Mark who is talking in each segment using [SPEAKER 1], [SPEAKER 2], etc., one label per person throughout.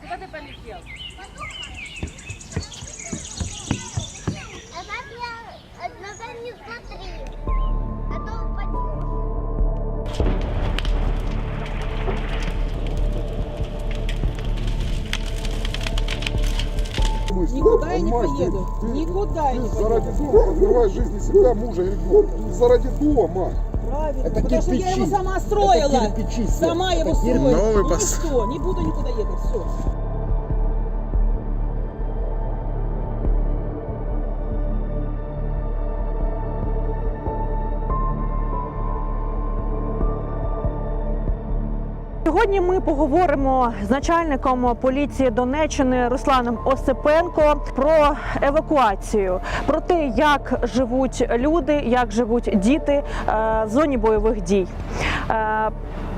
[SPEAKER 1] Куда ты полетел?
[SPEAKER 2] Никуда я не поеду. Никуда я не поеду.
[SPEAKER 3] Заради дома подбиваешь жизни себя, мужа и ребенка. Заради дома.
[SPEAKER 2] Правильно.
[SPEAKER 4] Это
[SPEAKER 2] Потому что я
[SPEAKER 4] кирпичи.
[SPEAKER 2] его сама
[SPEAKER 4] Это
[SPEAKER 2] строила.
[SPEAKER 4] кирпичи, Свет.
[SPEAKER 2] Сама его
[SPEAKER 4] Это
[SPEAKER 2] строила.
[SPEAKER 4] кирпичи.
[SPEAKER 5] Новый
[SPEAKER 2] Ну и
[SPEAKER 5] пос-
[SPEAKER 2] что? Не буду никуда ехать. Все.
[SPEAKER 6] Сьогодні ми поговоримо з начальником поліції Донеччини Русланом Осипенко про евакуацію, про те, як живуть люди, як живуть діти е, в зоні бойових дій. Е,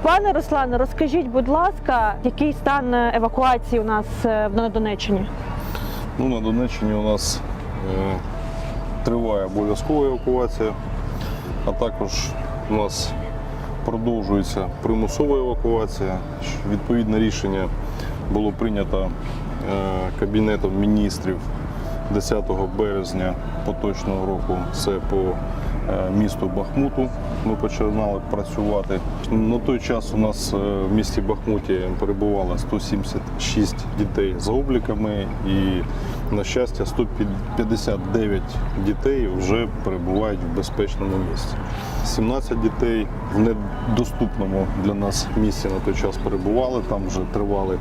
[SPEAKER 6] Пане Руслане, розкажіть, будь ласка, який стан евакуації у нас е, на Донеччині?
[SPEAKER 7] Ну, на Донеччині у нас триває обов'язкова евакуація, а також у нас продовжується примусова евакуація. Відповідне рішення було прийнято е, Кабінетом міністрів 10 березня поточного року. Це по е, місту Бахмуту. Ми починали працювати. На той час у нас е, в місті Бахмуті перебувало 176 дітей за обліками і, на щастя, 159 дітей вже перебувають в безпечному місці. 17 дітей в недоступному для нас місці на той час перебували. Там вже тривали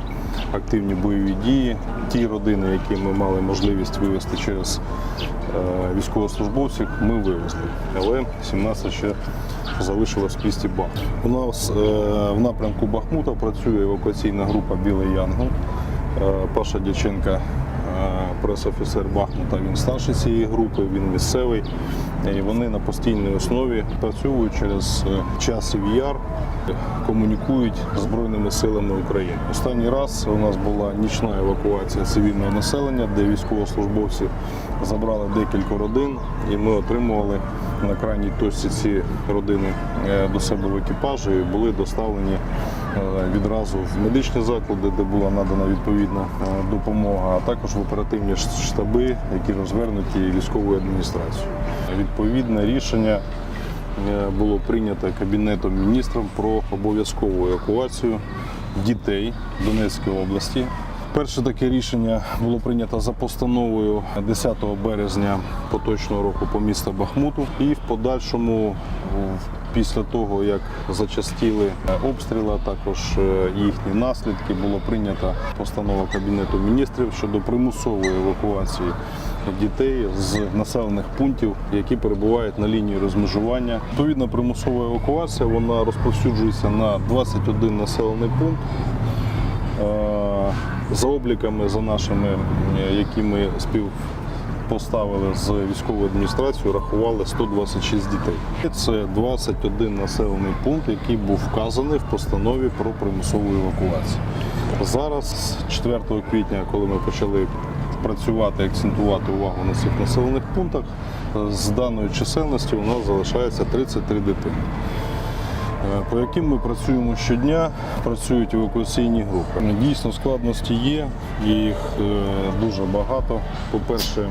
[SPEAKER 7] активні бойові дії. Ті родини, які ми мали можливість вивезти через е, військовослужбовців, ми вивезли. Але 17 ще залишилось в місті Бахмут. У нас е, в напрямку Бахмута працює евакуаційна група Білий Янгол. Е, Паша Дяченка, прес-офіцер Бахмута, він старший цієї групи, він місцевий. І вони на постійній основі працюють через е, часів яр, комунікують з Збройними силами України. Останній раз у нас була нічна евакуація цивільного населення, де військовослужбовці забрали декілька родин, і ми отримували на крайній точці ці родини е, до себе в екіпажі і були доставлені е, відразу в медичні заклади, де була надана відповідна е, допомога, а також в оперативні штаби, які розвернуті військовою адміністрацією. Відповідне рішення е, було прийнято Кабінетом міністрів про обов'язкову евакуацію дітей Донецької області. Перше таке рішення було прийнято за постановою 10 березня поточного року по місту Бахмуту. І в подальшому, після того як зачастіли е, обстріли, також е, їхні наслідки, було прийнята постанова Кабінету міністрів щодо примусової евакуації дітей з населених пунктів, які перебувають на лінії розмежування. Відповідна примусова евакуація вона розповсюджується на 21 населений пункт. За обліками, за нашими, які ми співпоставили з військовою адміністрацією, рахували 126 дітей. Це 21 населений пункт, який був вказаний в постанові про примусову евакуацію. Зараз, з 4 квітня, коли ми почали працювати, акцентувати увагу на цих населених пунктах, з даної чисельності у нас залишається 33 дитини по яким ми працюємо щодня, працюють евакуаційні групи. Дійсно, складності є, їх е, дуже багато. По-перше, е,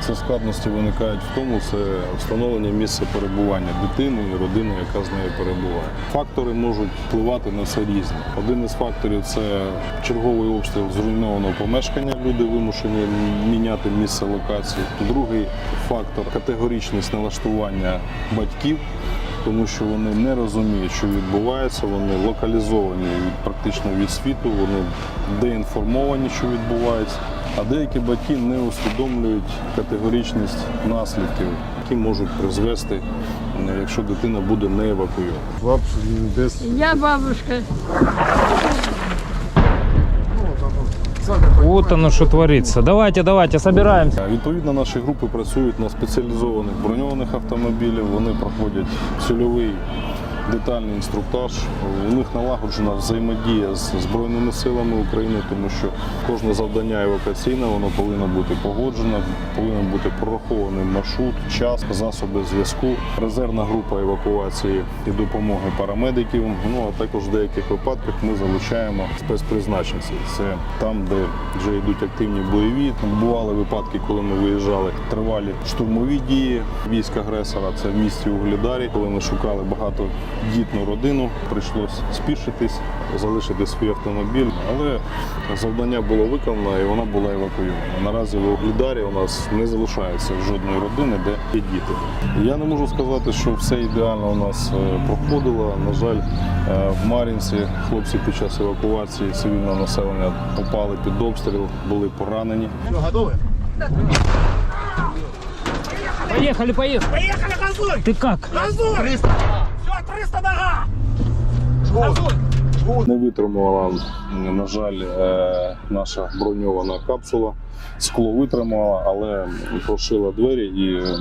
[SPEAKER 7] це складності виникають в тому, це встановлення місця перебування дитини і родини, яка з нею перебуває. Фактори можуть впливати на це різні. Один із факторів це черговий обстріл зруйнованого помешкання. Люди вимушені міняти місце локації. Другий фактор категоричність налаштування батьків тому що вони не розуміють, що відбувається, вони локалізовані практично від світу, вони деінформовані, що відбувається. А деякі батьки не усвідомлюють категорічність наслідків, які можуть призвести, е, якщо дитина буде не евакуйована.
[SPEAKER 1] Я бабушка.
[SPEAKER 8] Вот оно что творится. Давайте, давайте, собираемся.
[SPEAKER 7] Е, Відповідно, наші групи працюють на спеціалізованих броньованих автомобілях. Вони проходять цільовий детальний інструктаж. У них налагоджена взаємодія з Збройними силами України, тому що кожне завдання евакуаційне воно повинно бути погоджено, повинен бути прорахований маршрут, час, засоби зв'язку, резервна група евакуації і допомоги парамедиків. Ну а також в деяких випадках ми залучаємо спецпризначенців. Це там, де вже йдуть активні бойові. Бували випадки, коли ми виїжджали тривалі штурмові дії військ агресора. Це в місті Угледарі, коли ми шукали багатодітну родину. Прийшлось спішитись, залишити свій автомобіль, але завдання було виконано і вона була евакуйована. Наразі в Угледарі у нас не залишається жодної родини, де є діти. Я не можу сказати, що все ідеально у нас е, проходило. На жаль, е, в Мар'їнці хлопці під час евакуації цивільного населення попали під обстріл, були поранені.
[SPEAKER 8] Поехали, поехали.
[SPEAKER 4] Поехали, газуй!
[SPEAKER 8] Ты как?
[SPEAKER 4] Газуй! 300! Нога!
[SPEAKER 7] Не витримувала, на жаль, е, наша броньована капсула. Скло витримала, але прошила двері, і е,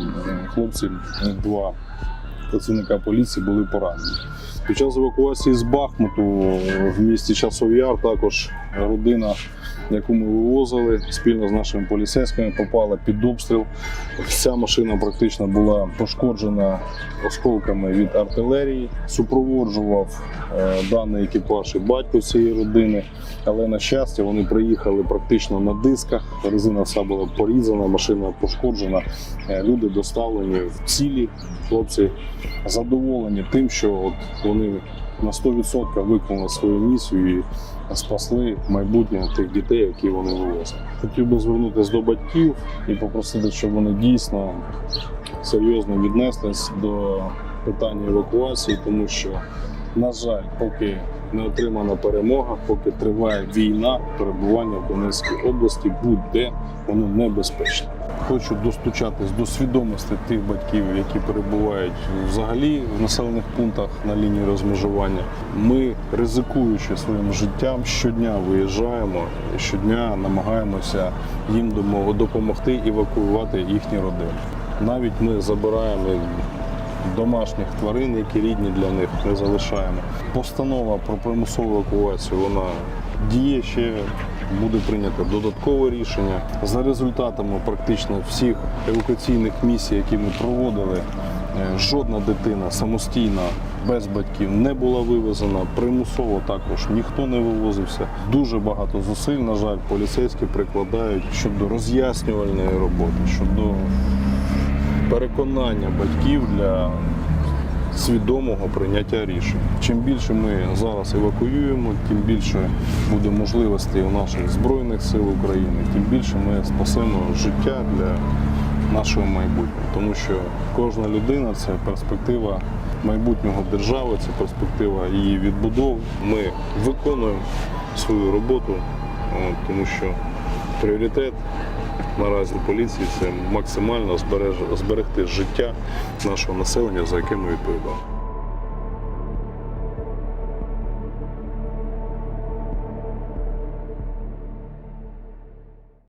[SPEAKER 7] хлопці, два працівника поліції були поранені. Під час евакуації з Бахмуту в місті Часов Яр також родина, яку ми вивозили спільно з нашими поліцейськими, попала під обстріл. Вся машина практично була пошкоджена осколками від артилерії. Супроводжував е, даний екіпаж і батько цієї родини. Але на щастя вони приїхали практично на дисках. Резина вся була порізана, машина пошкоджена. Е, Люди доставлені в цілі. Хлопці задоволені тим, що от вони на 100% виконали свою місію і спасли майбутнє тих дітей, які вони вивозили. Хотів би звернутися до батьків і попросити, щоб вони дійсно серйозно віднеслись до питання евакуації, тому що, на жаль, поки не отримана перемога, поки триває війна, перебування в Донецькій області будь-де воно небезпечне. Хочу достучатись до свідомості тих батьків, які перебувають взагалі в населених пунктах на лінії розмежування. Ми, ризикуючи своїм життям, щодня виїжджаємо і щодня намагаємося їм допомогти евакуювати їхні родини. Навіть ми забираємо домашніх тварин, які рідні для них, не залишаємо. Постанова про примусову евакуацію вона діє ще. Буде прийнято додаткове рішення за результатами практично всіх евакуаційних місій, які ми проводили. е, Жодна дитина самостійно без батьків не була вивезена. Примусово також ніхто не вивозився. Дуже багато зусиль, на жаль, поліцейські прикладають щодо роз'яснювальної роботи, щодо переконання батьків для свідомого прийняття рішень. Чим більше ми зараз евакуюємо, тим більше буде можливостей у наших збройних сил України, тим більше ми спасемо життя для нашого майбутнього, тому що кожна людина це перспектива майбутнього держави, це перспектива її відбудови. Ми виконуємо свою роботу, тому що пріоритет наразі поліції це максимально зберегти життя нашого населення, за яке ми відповідаємо.